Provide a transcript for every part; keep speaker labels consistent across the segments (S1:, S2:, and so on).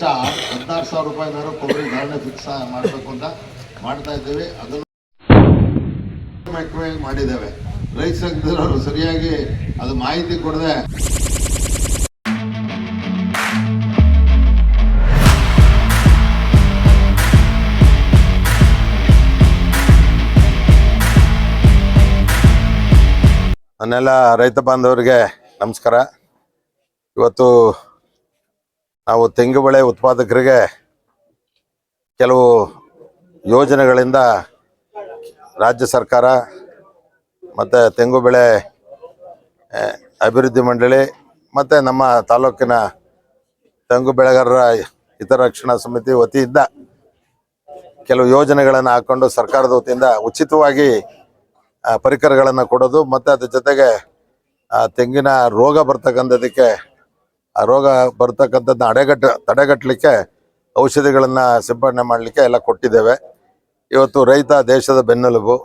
S1: ಕನಿಷ್ಠ ಹದಿನಾರು ಸಾವಿರ ರೂಪಾಯಿನಾರು ಕೊಬ್ಬರಿ ಧಾರಣೆ ಫಿಕ್ಸ್ ಮಾಡಬೇಕು ಅಂತ ಮಾಡ್ತಾ ಇದ್ದೇವೆ. ಅದನ್ನು ಮಾಡಿದ್ದೇವೆ. ರೈತ ಸಂಘದವರು ಸರಿಯಾಗಿ ಅದು ಮಾಹಿತಿ ಕೊಡದೆ ನನ್ನೆಲ್ಲ ರೈತ ಬಾಂಧವರಿಗೆ ನಮಸ್ಕಾರ. ಇವತ್ತು ನಾವು ತೆಂಗು ಬೆಳೆ ಉತ್ಪಾದಕರಿಗೆ ಕೆಲವು ಯೋಜನೆಗಳಿಂದ ರಾಜ್ಯ ಸರ್ಕಾರ ಮತ್ತು ತೆಂಗು ಬೆಳೆ ಅಭಿವೃದ್ಧಿ ಮಂಡಳಿ ಮತ್ತು ನಮ್ಮ ತಾಲೂಕಿನ ತೆಂಗು ಬೆಳೆಗಾರರ ಹಿತರಕ್ಷಣಾ ಸಮಿತಿ ವತಿಯಿಂದ ಕೆಲವು ಯೋಜನೆಗಳನ್ನು ಹಾಕ್ಕೊಂಡು ಸರ್ಕಾರದ ವತಿಯಿಂದ ಉಚಿತವಾಗಿ ಪರಿಕರಗಳನ್ನು ಕೊಡೋದು ಮತ್ತು ಅದ್ರ ಜೊತೆಗೆ ತೆಂಗಿನ ರೋಗ ಬರ್ತಕ್ಕಂಥದ್ದಕ್ಕೆ ಆ ರೋಗ ಬರ್ತಕ್ಕಂಥದ್ದನ್ನ ಅಡೆಗಟ್ಟ, ತಡೆಗಟ್ಟಲಿಕ್ಕೆ ಔಷಧಿಗಳನ್ನು ಸಿಂಪಡಣೆ ಮಾಡಲಿಕ್ಕೆ ಎಲ್ಲ ಕೊಟ್ಟಿದ್ದೇವೆ. ಇವತ್ತು ರೈತ ದೇಶದ ಬೆನ್ನೆಲುಬು.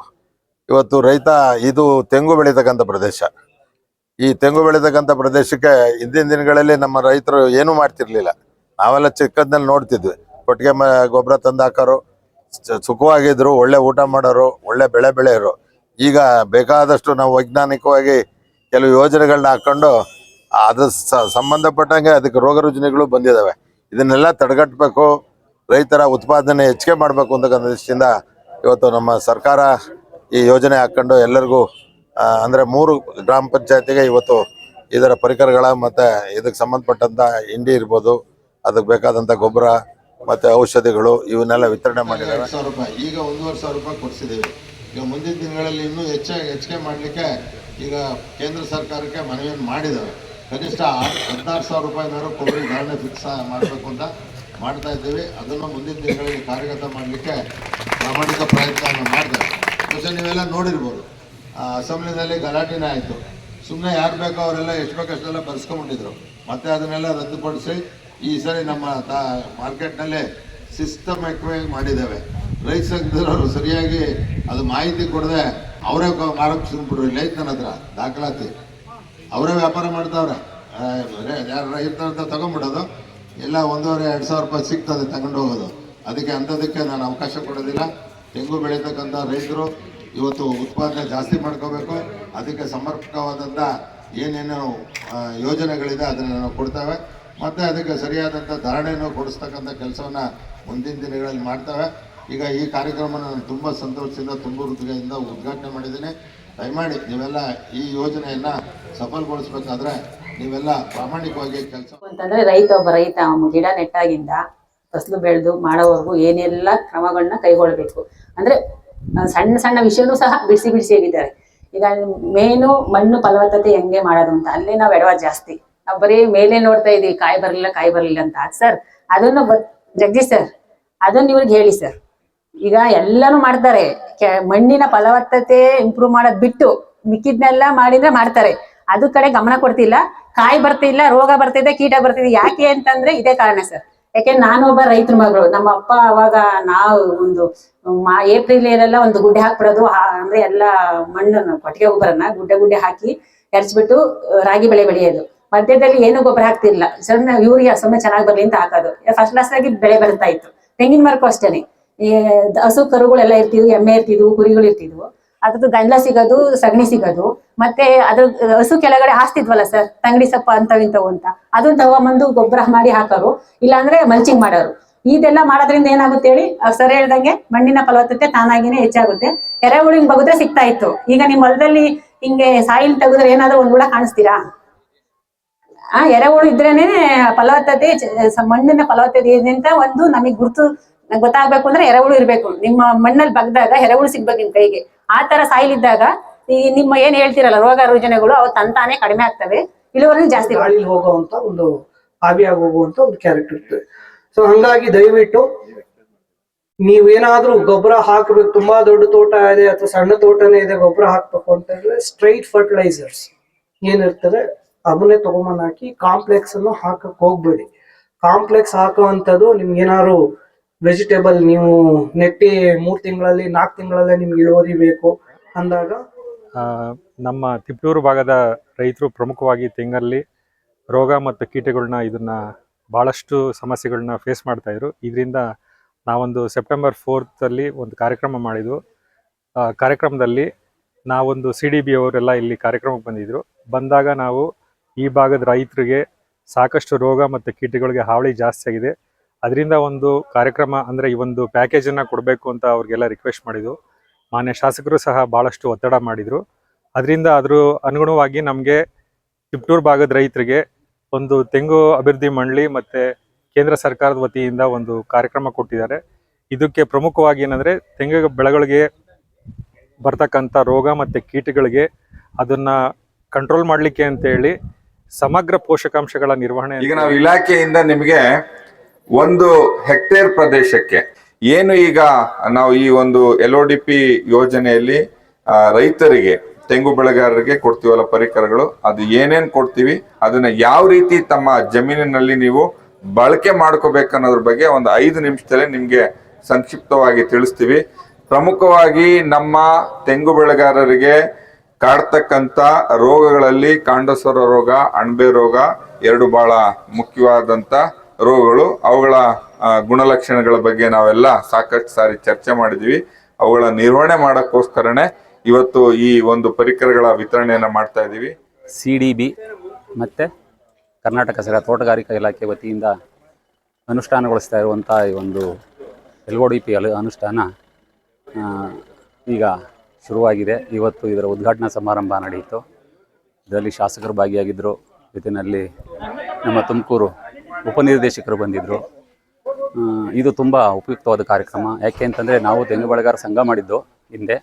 S1: ಇವತ್ತು ರೈತ ಇದು ತೆಂಗು ಬೆಳೀತಕ್ಕಂಥ ಪ್ರದೇಶ. ಈ ತೆಂಗು ಬೆಳೀತಕ್ಕಂಥ ಪ್ರದೇಶಕ್ಕೆ ಹಿಂದಿನ ದಿನಗಳಲ್ಲಿ ನಮ್ಮ ರೈತರು ಏನೂ ಮಾಡ್ತಿರ್ಲಿಲ್ಲ. ನಾವೆಲ್ಲ ಚಿಕ್ಕದ್ನಲ್ಲಿ ನೋಡ್ತಿದ್ವಿ. ಕೊಟ್ಟಿಗೆ ಮ, ಗೊಬ್ಬರ ತಂದು ಹಾಕೋರು ಸುಖವಾಗಿದ್ರು, ಒಳ್ಳೆ ಊಟ ಮಾಡೋರು, ಒಳ್ಳೆ ಬೆಳೆ ಬೆಳೆಯೋರು. ಈಗ ಬೇಕಾದಷ್ಟು ನಾವು ವೈಜ್ಞಾನಿಕವಾಗಿ ಕೆಲವು ಯೋಜನೆಗಳನ್ನ ಹಾಕೊಂಡು ಅದ್ರ ಸ- ಸಂಬಂಧಪಟ್ಟಂಗೆ ಅದಕ್ಕೆ ರೋಗ ರುಜಿನಗಳು ಬಂದಿದ್ದಾವೆ ಇದನ್ನೆಲ್ಲ ತಡೆಗಟ್ಟಬೇಕು. ರೈತರ ಉತ್ಪಾದನೆ ಹೆಚ್ಚಿಗೆ ಮಾಡಬೇಕು ಅಂತಕ್ಕಂಥ ದೃಷ್ಟಿಯಿಂದ ಇವತ್ತು ನಮ್ಮ ಸರ್ಕಾರ ಈ ಯೋಜನೆ ಹಾಕ್ಕೊಂಡು ಎಲ್ಲರಿಗೂ ಅಂದರೆ ಅಂದ್ರೆ ಮೂರು ಗ್ರಾಮ ಪಂಚಾಯತಿಗೆ ಇವತ್ತು ಇದರ ಪರಿಕರಗಳ ಮತ್ತೆ ಇದಕ್ಕೆ ಸಂಬಂಧಪಟ್ಟಂಥ ಹಿಂಡಿ ಇರ್ಬೋದು ಅದಕ್ಕೆ ಬೇಕಾದಂಥ ಗೊಬ್ಬರ ಮತ್ತೆ ಔಷಧಿಗಳು ಇವನ್ನೆಲ್ಲ ವಿತರಣೆ ಮಾಡಿದ್ದಾರೆ. ಸಾವಿರ ರೂಪಾಯಿ ಈಗ ಒಂದೂವರೆ ಸಾವಿರ ರೂಪಾಯಿ ಕೊಡಿಸಿದ್ದೀವಿ. ಈಗ ಮುಂದಿನ ದಿನಗಳಲ್ಲಿ ಇನ್ನೂ ಹೆಚ್ಚಾಗಿ ಹೆಚ್ಚಿಗೆ ಮಾಡಲಿಕ್ಕೆ ಈಗ ಕೇಂದ್ರ ಸರ್ಕಾರಕ್ಕೆ ಮನವಿಯನ್ನು ಮಾಡಿದ್ದಾರೆ. ಕನಿಷ್ಠ ಹದಿನಾರು ಸಾವಿರ ರೂಪಾಯಿನಾರು ಕೊಬ್ಬರಿ ಧಾರಣೆ ಫಿಕ್ಸ್ ಮಾಡಬೇಕು ಅಂತ ಮಾಡ್ತಾ ಇದ್ದೀವಿ. ಅದನ್ನು ಮುಂದಿನ ದಿನಗಳಲ್ಲಿ ಕಾರ್ಯಗತ ಮಾಡಲಿಕ್ಕೆ ಪ್ರಾಮಾಣಿಕ ಪ್ರಯತ್ನ ಮಾಡ್ತಾರೆ ಬಹುಶಃ ನೀವೆಲ್ಲ ನೋಡಿರ್ಬೋದು. ಅಸೆಂಬ್ಲಿನಲ್ಲಿ ಗಲಾಟೆನೇ ಆಯಿತು. ಸುಮ್ಮನೆ ಯಾರು ಬೇಕೋ ಅವರೆಲ್ಲ ಎಷ್ಟು ಬೇಕೋ ಅಷ್ಟೆಲ್ಲ ಬರ್ಸ್ಕೊಂಬಿಟ್ಟಿದ್ರು ಮತ್ತೆ ಅದನ್ನೆಲ್ಲ ರದ್ದುಪಡಿಸಿ ಈ ಸರಿ ನಮ್ಮ ತಾ, ಮಾರ್ಕೆಟ್ನಲ್ಲೇ ಸಿಸ್ಟಮ್ಯಾಟಿಕ್ ಮಾಡಿದ್ದೇವೆ. ರೈತ ಸಂಘದವರು ಸರಿಯಾಗಿ ಅದು ಮಾಹಿತಿ ಕೊಡದೆ ಅವರೇ ಮಾರಕ್ಕೆ ಸುಮ್ಬಿಟ್ರು. ಇಲ್ಲ ನನ್ನ ಹತ್ರ ದಾಖಲಾತಿ. ಅವರೇ ವ್ಯಾಪಾರ ಮಾಡ್ತಾವ್ರೆ. ಯಾರು ರೈತರ ಹತ್ರ ತಗೊಂಡ್ಬಿಡೋದು. ಎಲ್ಲ ಒಂದೂವರೆ, ಎರಡು ಸಾವಿರ ರೂಪಾಯಿ ಸಿಗ್ತದೆ ತಗೊಂಡು ಹೋಗೋದು. ಅದಕ್ಕೆ ಅಂಥದಕ್ಕೆ ನಾನು ಅವಕಾಶ ಕೊಡೋದಿಲ್ಲ. ತೆಂಗು ಬೆಳೀತಕ್ಕಂಥ ರೈತರು ಇವತ್ತು ಉತ್ಪಾದನೆ ಜಾಸ್ತಿ ಮಾಡ್ಕೋಬೇಕು. ಅದಕ್ಕೆ ಸಮರ್ಪಕವಾದಂಥ ಏನೇನು ಯೋಜನೆಗಳಿದೆ ಅದನ್ನು ನಾವು ಕೊಡ್ತೇವೆ. ಮತ್ತು ಅದಕ್ಕೆ ಸರಿಯಾದಂಥ ಧಾರಣೆಯನ್ನು ಕೊಡಿಸ್ತಕ್ಕಂಥ ಕೆಲಸವನ್ನು ಮುಂದಿನ ದಿನಗಳಲ್ಲಿ ಮಾಡ್ತೇವೆ. ಈಗ ಈ ಕಾರ್ಯಕ್ರಮನ ನಾನು ತುಂಬ ಸಂತೋಷದಿಂದ, ತುಂಬ ಹೃದಯದಿಂದ ಉದ್ಘಾಟನೆ ಮಾಡಿದ್ದೀನಿ. ದಯಮಾಡಿ ನೀವೆಲ್ಲ ಈ ಯೋಜನೆಯನ್ನ ಸಫಲಗೊಳಿಸ್ಬೇಕಾದ್ರೆ ನೀವೆಲ್ಲ ಪ್ರಾಮಾಣಿಕವಾಗಿ ಕೆಲಸ
S2: ಅಂತಂದ್ರೆ ರೈತ ಒಬ್ಬ ರೈತ ಗಿಡ ನೆಟ್ಟಾಗಿಂದ ಫಸಲು ಬೆಳೆದು ಮಾಡೋವರೆಗೂ ಏನೆಲ್ಲ ಕ್ರಮಗಳನ್ನ ಕೈಗೊಳ್ಬೇಕು ಅಂದ್ರೆ ಸಣ್ಣ ಸಣ್ಣ ವಿಷಯನೂ ಸಹ ಬಿಡಿಸಿ ಬಿಡಿಸಿ ಹೇಳಿದ್ದಾರೆ. ಈಗ ಮೇನು ಮಣ್ಣು ಫಲವತ್ತತೆ ಹೆಂಗೆ ಮಾಡೋದು ಅಂತ, ಅಲ್ಲೇ ನಾವು ಎಡವ ಜಾಸ್ತಿ. ನಾವು ಬರೀ ಮೇಲೆ ನೋಡ್ತಾ ಇದೀವಿ, ಕಾಯಿ ಬರಲಿಲ್ಲ ಕಾಯಿ ಬರಲಿಲ್ಲ ಅಂತ. ಸರ್ ಅದನ್ನು ಜಗದೀಶ್ ಸರ್ ಅದನ್ನ ಇವ್ರಿಗೆ ಹೇಳಿ ಸರ್ ಈಗ ಎಲ್ಲಾನು ಮಾಡ್ತಾರೆ. ಮಣ್ಣಿನ ಫಲವತ್ತತೆ ಇಂಪ್ರೂವ್ ಮಾಡೋದ್ ಬಿಟ್ಟು ಮಿಕ್ಕಿದ್ನೆಲ್ಲ ಮಾಡಿದ್ರೆ ಮಾಡ್ತಾರೆ. ಅದು ಕಡೆ ಗಮನ ಕೊಡ್ತಿಲ್ಲ. ಕಾಯಿ ಬರ್ತಿಲ್ಲ, ರೋಗ ಬರ್ತಿದೆ, ಕೀಟ ಬರ್ತಿದೆ. ಯಾಕೆ ಅಂತಂದ್ರೆ ಇದೇ ಕಾರಣ ಸರ್. ಯಾಕೆ ನಾನು ಒಬ್ಬ ರೈತರ ಮಗಳು. ನಮ್ಮ ಅಪ್ಪ ಅವಾಗ ನಾವು ಒಂದು ಏಪ್ರಿಲ್ ಏನೆಲ್ಲ ಒಂದು ಗುಡ್ಡೆ ಹಾಕ್ಬಿಡೋದು. ಅಂದ್ರೆ ಎಲ್ಲ ಮಣ್ಣನ್ನು ಕೊಟ್ಟಿಗೆ ಗೊಬ್ಬರನ್ನ ಗುಡ್ಡೆ ಗುಡ್ಡೆ ಹಾಕಿ ಎರಚ್ಬಿಟ್ಟು ರಾಗಿ ಬೆಳೆ ಬೆಳೆಯೋದು. ಮಧ್ಯದಲ್ಲಿ ಏನು ಗೊಬ್ಬರ ಹಾಕ್ತಿರ್ಲಿಲ್ಲ. ಸಣ್ಣ ಯೂರಿಯಾ ಸುಮ್ಮನೆ ಚೆನ್ನಾಗಿ ಬರ್ಲಿ ಅಂತ ಹಾಕೋದು. ಫಸ್ಟ್ ಕ್ಲಾಸ್ ಆಗಿ ಬೆಳೆ ಬರ್ತಾ ಇತ್ತು. ತೆಂಗಿನ ಮರಕ್ಕೂ ಅಷ್ಟೇನೆ. ಹಸು ಕರುಗಳೆಲ್ಲ ಇರ್ತಿದ್ವು, ಎಮ್ಮೆ ಇರ್ತಿದ್ವು, ಕುರಿಗಳು ಇರ್ತಿದ್ವು. ಅದ್ರದ್ದು ಗಂಡ್ಲ ಸಿಗೋದು, ಸಗಣಿ ಸಿಗೋದು. ಮತ್ತೆ ಅದ್ರ, ಹಸು ಕೆಳಗಡೆ ಹಾಸ್ತಿದ್ವಲ್ಲ ಸರ್, ತಂಗಡಿ ಸೊಪ್ಪ ಅಂತವ್ ಇಂಥವು ಅಂತ. ಅದನ್ನ ತಗೊಂಬಂದು ಗೊಬ್ಬರ ಮಾಡಿ ಹಾಕೋರು, ಇಲ್ಲಾಂದ್ರೆ ಮಲ್ಚಿಂಗ್ ಮಾಡೋರು. ಇದೆಲ್ಲ ಮಾಡೋದ್ರಿಂದ ಏನಾಗುತ್ತೆ ಹೇಳಿ ಸರ್ ಹೇಳ್ದಂಗೆ ಮಣ್ಣಿನ ಫಲವತ್ತತೆ ತಾನಾಗಿನೇ ಹೆಚ್ಚಾಗುತ್ತೆ. ಎರೆಹುಳಿಂಗ್ ಬಗುದ್ರೆ ಸಿಗ್ತಾ ಇತ್ತು. ಈಗ ನಿಮ್ ಹೊಲದಲ್ಲಿ ಹಿಂಗೆ ಸಾಯಿಲ್ ತೆಗೆದ್ರೆ ಏನಾದ್ರೂ ಒಂದ್ ಹುಳ ಕಾಣಿಸ್ತೀರಾ? ಆ, ಎರೆಹುಳು ಇದ್ರೇನೆ ಫಲವತ್ತತೆ ಮಣ್ಣಿನ ಫಲವತ್ತತೆ ಒಂದು ನಮಗೆ ಗುರುತು ಗೊತ್ತಾಗ್ಬೇಕು ಅಂದ್ರೆ ಎರೆಹುಳು ಇರ್ಬೇಕು. ನಿಮ್ಮ ಮಣ್ಣಲ್ಲಿ ಬಗ್ದಾಗ ಎರೆಹುಳು ಸಿಗ್ಬೇಕು ನಿಮ್ ಕೈಗೆ. ಆ ತರ ಸಾಯಿಲ್ ಇದ್ದಾಗ ಈ ನಿಮ್ಮ ಏನ್ ಹೇಳ್ತಿರಲ್ಲ ರೋಗ ರುಜಿನಗಳು ಅವು ತಂತಾನೆ ಕಡಿಮೆ ಆಗ್ತವೆ. ಇಳುವರಿ ಜಾಸ್ತಿ.
S3: ಗಾಳಿಲಿ ಹೋಗುವಂತ ಒಂದು ಆವಿಯಾಗಿ ಹೋಗುವಂತ ಒಂದು ಕ್ಯಾರೆಕ್ಟರ್ ಇರ್ತದೆ. ಸೊ ಹಂಗಾಗಿ ದಯವಿಟ್ಟು ನೀವೇನಾದ್ರೂ ಗೊಬ್ಬರ ಹಾಕಬೇಕು ತುಂಬಾ ದೊಡ್ಡ ತೋಟ ಇದೆ ಅಥವಾ ಸಣ್ಣ ತೋಟನೇ ಇದೆ ಗೊಬ್ಬರ ಹಾಕ್ಬೇಕು ಅಂತ ಹೇಳಿದ್ರೆ ಸ್ಟ್ರೈಟ್ ಫರ್ಟಿಲೈಸರ್ಸ್ ಏನಿರ್ತದೆ ಅದನ್ನೇ ತಗೊಂಬಂದ್ ಹಾಕಿ ಕಾಂಪ್ಲೆಕ್ಸ್ ಅನ್ನು ಹಾಕಕ್ ಹೋಗ್ಬೇಡಿ. ಕಾಂಪ್ಲೆಕ್ಸ್ ಹಾಕುವಂಥದ್ದು ನಿಮ್ಗೆ ಏನಾದ್ರು ವೆಜಿಟೇಬಲ್ ನೀವು ನೆಟ್ಟಿ ಮೂರ್ ತಿಂಗಳಲ್ಲಿ ನಾಲ್ಕು ತಿಂಗಳಲ್ಲೇ ನಿಮ್ಗೆ ಇಳುವರಿ ಬೇಕು ಅಂದಾಗ?
S4: ನಮ್ಮ ತಿಪ್ಟೂರು ಭಾಗದ ರೈತರು ಪ್ರಮುಖವಾಗಿ ತೆಂಗಲ್ಲಿ ರೋಗ ಮತ್ತು ಕೀಟಗಳನ್ನ ಇದನ್ನ ಭಾಳಷ್ಟು ಸಮಸ್ಯೆಗಳನ್ನ ಫೇಸ್ ಮಾಡ್ತಾ ಇದ್ರು. ಇದರಿಂದ ನಾವೊಂದು ಸೆಪ್ಟೆಂಬರ್ ಫೋರ್ತಲ್ಲಿ ಒಂದು ಕಾರ್ಯಕ್ರಮ ಮಾಡಿದ್ವು. ಕಾರ್ಯಕ್ರಮದಲ್ಲಿ ನಾವೊಂದು ಸಿ ಡಿ ಬಿ ಅವರೆಲ್ಲ ಇಲ್ಲಿ ಕಾರ್ಯಕ್ರಮಕ್ಕೆ ಬಂದಿದ್ದರು ಬಂದಾಗ ನಾವು ಈ ಭಾಗದ ರೈತರಿಗೆ ಸಾಕಷ್ಟು ರೋಗ ಮತ್ತು ಕೀಟಗಳಿಗೆ ಹಾವಳಿ ಜಾಸ್ತಿ ಆಗಿದೆ. ಅದರಿಂದ ಒಂದು ಕಾರ್ಯಕ್ರಮ ಅಂದರೆ ಈ ಒಂದು ಪ್ಯಾಕೇಜನ್ನು ಕೊಡಬೇಕು ಅಂತ ಅವ್ರಿಗೆಲ್ಲ ರಿಕ್ವೆಸ್ಟ್ ಮಾಡಿದ್ರು ಮಾನ್ಯ ಶಾಸಕರು ಸಹ ಭಾಳಷ್ಟು ಒತ್ತಡ ಮಾಡಿದರು. ಅದರಿಂದ ಅದ್ರ ಅನುಗುಣವಾಗಿ ನಮಗೆ ತಿಪ್ಟೂರು ಭಾಗದ ರೈತರಿಗೆ ಒಂದು ತೆಂಗು ಅಭಿವೃದ್ಧಿ ಮಂಡಳಿ ಮತ್ತು ಕೇಂದ್ರ ಸರ್ಕಾರದ ವತಿಯಿಂದ ಒಂದು ಕಾರ್ಯಕ್ರಮ ಕೊಟ್ಟಿದ್ದಾರೆ. ಇದಕ್ಕೆ ಪ್ರಮುಖವಾಗಿ ಏನಂದರೆ ತೆಂಗು ಬೆಳೆಗಳಿಗೆ ಬರ್ತಕ್ಕಂಥ ರೋಗ ಮತ್ತು ಕೀಟಗಳಿಗೆ ಅದನ್ನು ಕಂಟ್ರೋಲ್ ಮಾಡಲಿಕ್ಕೆ ಅಂತೇಳಿ ಸಮಗ್ರ ಪೋಷಕಾಂಶಗಳ ನಿರ್ವಹಣೆ
S5: ಈಗ ನಾವು ಇಲಾಖೆಯಿಂದ ನಿಮಗೆ ಒಂದು ಹೆಕ್ಟೇರ್ ಪ್ರದೇಶಕ್ಕೆ. ಏನು ಈಗ ನಾವು ಈ ಒಂದು ಎಲ್ ಯೋಜನೆಯಲ್ಲಿ ರೈತರಿಗೆ, ತೆಂಗು ಬೆಳೆಗಾರರಿಗೆ ಕೊಡ್ತೀವಲ್ಲ ಪರಿಕರಗಳು, ಅದು ಏನೇನು ಕೊಡ್ತೀವಿ, ಅದನ್ನ ಯಾವ ರೀತಿ ತಮ್ಮ ಜಮೀನಿನಲ್ಲಿ ನೀವು ಬಳಕೆ ಮಾಡ್ಕೋಬೇಕನ್ನೋದ್ರ ಬಗ್ಗೆ ಒಂದು ಐದು ನಿಮಿಷದಲ್ಲಿ ನಿಮಗೆ ಸಂಕ್ಷಿಪ್ತವಾಗಿ ತಿಳಿಸ್ತೀವಿ. ಪ್ರಮುಖವಾಗಿ ನಮ್ಮ ತೆಂಗು ಬೆಳೆಗಾರರಿಗೆ ಕಾಡ್ತಕ್ಕಂಥ ರೋಗಗಳಲ್ಲಿ ಕಾಂಡಸರ ರೋಗ, ಅಣಬೆ ರೋಗ, ಎರಡು ಬಹಳ ಮುಖ್ಯವಾದಂತ ರೋಗಗಳು, ಅವುಗಳ ಗುಣಲಕ್ಷಣಗಳ ಬಗ್ಗೆ ನಾವೆಲ್ಲ ಸಾಕಷ್ಟು ಸಾರಿ ಚರ್ಚೆ ಮಾಡಿದೀವಿ. ಅವುಗಳ ನಿರ್ವಹಣೆ ಮಾಡೋಕ್ಕೋಸ್ಕರನೇ ಇವತ್ತು ಈ ಒಂದು ಪರಿಕರಗಳ ವಿತರಣೆಯನ್ನು ಮಾಡ್ತಾ ಇದ್ದೀವಿ.
S6: ಸಿ ಡಿ ಬಿ ಮತ್ತು ಕರ್ನಾಟಕ ಸರ ತೋಟಗಾರಿಕಾ ಇಲಾಖೆ ವತಿಯಿಂದ ಅನುಷ್ಠಾನಗೊಳಿಸ್ತಾ ಇರುವಂಥ ಈ ಒಂದು ಎಲ್ ಒ ಡಿ ಪಿ ಅಲು, ಅನುಷ್ಠಾನ ಈಗ ಶುರುವಾಗಿದೆ. ಇವತ್ತು ಇದರ ಉದ್ಘಾಟನಾ ಸಮಾರಂಭ ನಡೆಯಿತು. ಇದರಲ್ಲಿ ಶಾಸಕರು ಭಾಗಿಯಾಗಿದ್ದರು ಜೊತೆಯಲ್ಲಿ ನಮ್ಮ ತುಮಕೂರು ಉಪನಿರ್ದೇಶಕರು ಬಂದಿದ್ದರು ಇದು ತುಂಬ ಉಪಯುಕ್ತವಾದ ಕಾರ್ಯಕ್ರಮ. ಯಾಕೆ ಅಂತಂದರೆ ನಾವು ತೆಂಗು ಬಳಗಾರ ಸಂಘ ಮಾಡಿದ್ದು ಹಿಂದೆ.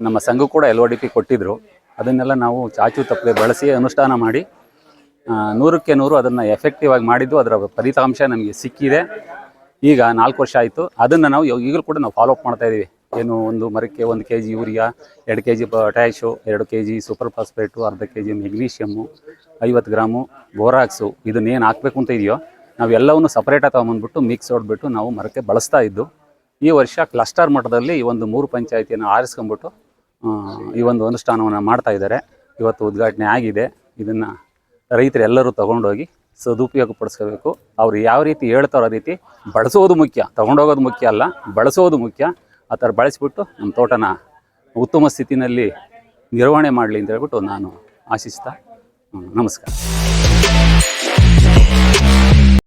S6: ನಮ್ಮ ಸಂಘ ಕೂಡ ಎಲ್ ಒ ಕೊಟ್ಟಿದ್ದರು ಅದನ್ನೆಲ್ಲ ನಾವು ಚಾಚು ತಪ್ಪದೆ ಬಳಸಿ ಅನುಷ್ಠಾನ ಮಾಡಿ ನೂರಕ್ಕೆ ನೂರು ಅದನ್ನು ಎಫೆಕ್ಟಿವ್ ಆಗಿ ಮಾಡಿದ್ದು ಅದರ ಫಲಿತಾಂಶ ನಮಗೆ ಸಿಕ್ಕಿದೆ. ಈಗ ನಾಲ್ಕು ವರ್ಷ ಆಯಿತು. ಅದನ್ನು ನಾವು ಈಗಲೂ ಕೂಡ ನಾವು ಫಾಲೋ ಅಪ್ ಮಾಡ್ತಾ ಇದ್ದೀವಿ ಏನು ಒಂದು ಮರಕ್ಕೆ ಒಂದು ಕೆ ಜಿ ಯೂರಿಯಾ, ಎರಡು ಕೆ ಜಿ ಪೊಟ್ಯಾಶು, ಎರಡು ಕೆ ಜಿ ಸೂಪರ್ ಫಾಸ್ಫೇಟು, ಅರ್ಧ ಕೆ ಜಿ ಮೆಗ್ನೀಷಿಯಮ್ಮು, ಐವತ್ತು ಗ್ರಾಮು ಬೋರಾಕ್ಸು. ಇದನ್ನೇನು ಹಾಕಬೇಕು ಅಂತ ಇದೆಯೋ, ನಾವೆಲ್ಲವನ್ನು ಸಪ್ರೇಟಾಗಿ ತೊಗೊಂಬಂದ್ಬಿಟ್ಟು ಮಿಕ್ಸ್ ಹೊಡೆದ್ಬಿಟ್ಟು ನಾವು ಮರಕ್ಕೆ ಬಳಸ್ತಾ ಇದ್ದು, ಈ ವರ್ಷ ಕ್ಲಸ್ಟರ್ ಮಟ್ಟದಲ್ಲಿ ಈ ಒಂದು ಮೂರು ಪಂಚಾಯಿತಿಯನ್ನು ಆರಿಸ್ಕೊಂಡ್ಬಿಟ್ಟು ಈ ಒಂದು ಅನುಷ್ಠಾನವನ್ನು ಮಾಡ್ತಾ ಇದ್ದಾರೆ. ಇವತ್ತು ಉದ್ಘಾಟನೆ ಆಗಿದೆ. ಇದನ್ನು ರೈತರೆಲ್ಲರೂ ತೊಗೊಂಡೋಗಿ ಸದುಪಯೋಗ ಪಡಿಸ್ಕೋಬೇಕು. ಅವ್ರು ಯಾವ ರೀತಿ ಹೇಳ್ತಾರೋ ಆ ರೀತಿ ಬಳಸೋದು ಮುಖ್ಯ. ತೊಗೊಂಡೋಗೋದು ಮುಖ್ಯ ಅಲ್ಲ, ಬಳಸೋದು ಮುಖ್ಯ. ಆ ಥರ ಬಳಸಿಬಿಟ್ಟು ನಮ್ಮ ತೋಟನ ಉತ್ತಮ ಸ್ಥಿತಿನಲ್ಲಿ ನಿರ್ವಹಣೆ ಮಾಡಲಿ ಅಂತ ಹೇಳ್ಬಿಟ್ಟು ನಾನು ಆಶಿಸ್ತಾ ನಮಸ್ಕಾರ.